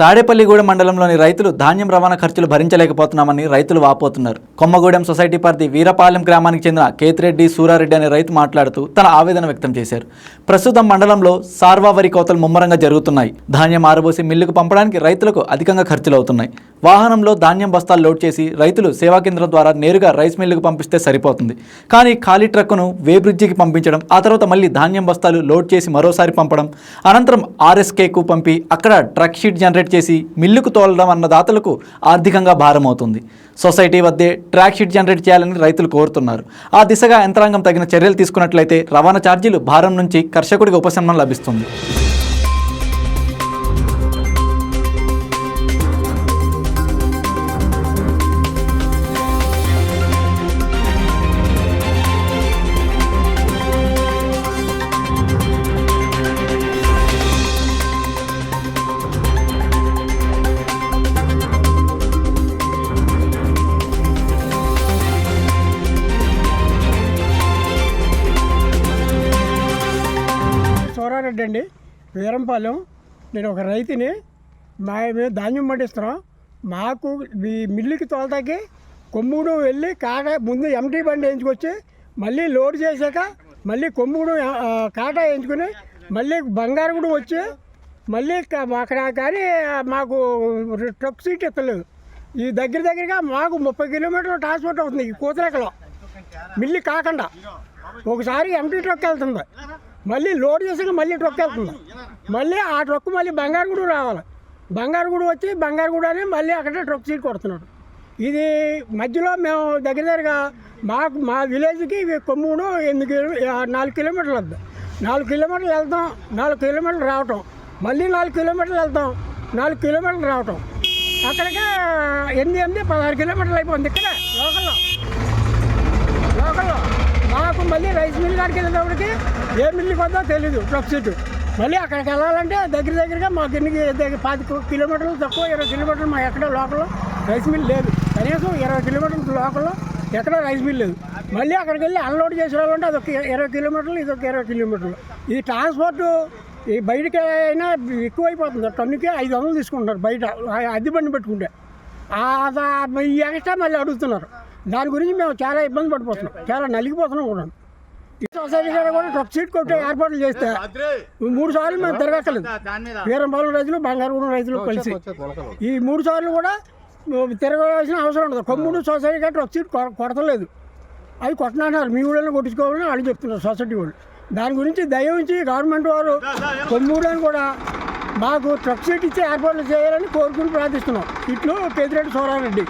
తాడేపల్లిగూడెం మండలంలోని రైతులు ధాన్యం రవాణా ఖర్చులు భరించలేకపోతున్నామని రైతులు వాపోతున్నారు. కొమ్మగూడెం సొసైటీ పరిధి వీరపాలెం గ్రామానికి చెందిన కేతిరెడ్డి సూరారెడ్డి అనే రైతు మాట్లాడుతూ తన ఆవేదన వ్యక్తం చేశారు. ప్రస్తుతం మండలంలో సార్వా వరి కోతలు ముమ్మరంగా జరుగుతున్నాయి. ధాన్యం ఆరబోసి మిల్లుకు పంపడానికి రైతులకు అధికంగా ఖర్చులు అవుతున్నాయి వాహనంలో ధాన్యం బస్తాలు లోడ్ చేసి రైతులు సేవా కేంద్రం ద్వారా నేరుగా రైస్ మిల్లుకు పంపిస్తే సరిపోతుంది. కానీ ఖాళీ ట్రక్కును వేబ్రిడ్జికి పంపించడం ఆ తర్వాత మళ్ళీ ధాన్యం బస్తాలు లోడ్ చేసి మరోసారి పంపడం అనంతరం ఆర్ఎస్కేకు పంపి అక్కడ ట్రక్ షీట్ జనరేట్ చేసి మిల్లుకు తోలడం అన్న దాతలకు ఆర్థికంగా భారం అవుతుంది. సొసైటీ వద్దే ట్రాక్ షీట్ జనరేట్ చేయాలని రైతులు కోరుతున్నారు. ఆ దిశగా యంత్రాంగం తగిన చర్యలు తీసుకున్నట్లయితే రవాణా ఛార్జీలు భారం నుంచి కర్షకుడికి ఉపశమనం లభిస్తుంది. రెడ్డి అండి వీరంపాలెం నేను ఒక రైతుని మా మేము ధాన్యం పండిస్తున్నాం. మాకు మీ మిల్లుకి తోలతాకి కొమ్ముడు వెళ్ళి కాట ముందు ఎంటీ బండి వేయించుకొచ్చి మళ్ళీ లోడ్ చేశాక మళ్ళీ కొమ్ముడు కాటా కాట వేయించుకుని మళ్ళీ బంగారుగుడు వచ్చి మళ్ళీ అక్కడ కానీ మాకు ట్రక్ సీట్ ఎత్తలేదు. ఈ దగ్గర దగ్గరగా మాకు ముప్పై కిలోమీటర్లు ట్రాన్స్పోర్ట్ అవుతుంది ఈ కూతురెక్కలో మిల్లి కాకుండా. ఒకసారి ఎంటీ ట్రక్ వెళ్తుంది. మళ్ళీ లోడ్ చేసాక మళ్ళీ ట్రక్ వెళ్తుంది మళ్ళీ ఆ ట్రక్ మళ్ళీ బంగారుగుడు రావాలి. బంగారుగుడు వచ్చి బంగారుగుడు మళ్ళీ అక్కడే ట్రక్ సీట్ కొడుతున్నాడు. ఇది మధ్యలో మేము దగ్గర దగ్గరగా మాకు మా విలేజ్కి ఇవి కొమ్ముడు ఎనిమిది కిలో నాలుగు కిలోమీటర్లు వద్ద. నాలుగు కిలోమీటర్లు వెళ్తాం నాలుగు కిలోమీటర్లు రావటం. మళ్ళీ నాలుగు కిలోమీటర్లు వెళ్తాం నాలుగు కిలోమీటర్లు రావటం. అక్కడికే ఎనిమిది ఎనిమిది పదహారు కిలోమీటర్లు అయిపోయింది ఇక్కడ లోకల్లో మాకు మళ్ళీ రైస్ మిల్ కాడికి వెళ్ళేటప్పటికి ఏ మిల్లుకి వద్దో తెలీదు ట్రక్ సీటు మళ్ళీ అక్కడికి వెళ్ళాలంటే దగ్గర దగ్గరగా మాకు ఎన్ని దగ్గర పాతి కిలోమీటర్లు తక్కువ ఇరవై కిలోమీటర్లు మా ఎక్కడ లోకల్లో రైస్ మిల్ లేదు. కనీసం ఇరవై కిలోమీటర్ల లోకల్లో ఎక్కడ రైస్ మిల్ లేదు. మళ్ళీ అక్కడికి వెళ్ళి అన్లోడ్ చేసి రావాలంటే అదొక ఇరవై కిలోమీటర్లు ఇదొక ఇరవై కిలోమీటర్లు. ఈ ట్రాన్స్పోర్ట్ ఈ బయటకి అయినా ఎక్కువైపోతుంది. టన్నుకి ఐదు వందలు తీసుకుంటారు బయట అద్దె బండి పెట్టుకుంటే. ఈ ఎక్స్ట్రా మళ్ళీ అడుగుతున్నారు. దాని గురించి మేము చాలా ఇబ్బంది పడిపోతున్నాం. చాలా నలిగిపోతున్నాం కూడా. సొసైటీ కూడా ట్రక్ సీట్ కొట్టే ఏర్పాట్లు చేస్తే మూడు సార్లు మేము తిరగక్కలేదు వీరంపాలెం రైతులు బంగారుగూడెం రైతులు కలిసి. ఈ మూడు సార్లు కూడా తిరగవలసిన అవసరం ఉండదు. కొమ్ముడు సొసైటీ గారు ట్రక్ సీట్ కొడతలేదు. అవి కొట్టనంటున్నారు మీ ఊళ్ళో కొట్టించుకోవాలని వాళ్ళు చెప్తున్నారు సొసైటీ వాళ్ళు. దాని గురించి దయ ఉంచి గవర్నమెంట్ వారు కొమ్మూడని కూడా మాకు ట్రక్ సీట్ ఇచ్చి ఏర్పాట్లు చేయాలని కోరుకుని ప్రార్థిస్తున్నాం. ఇట్లు పెద్దిరెడ్డి సోరారెడ్డి.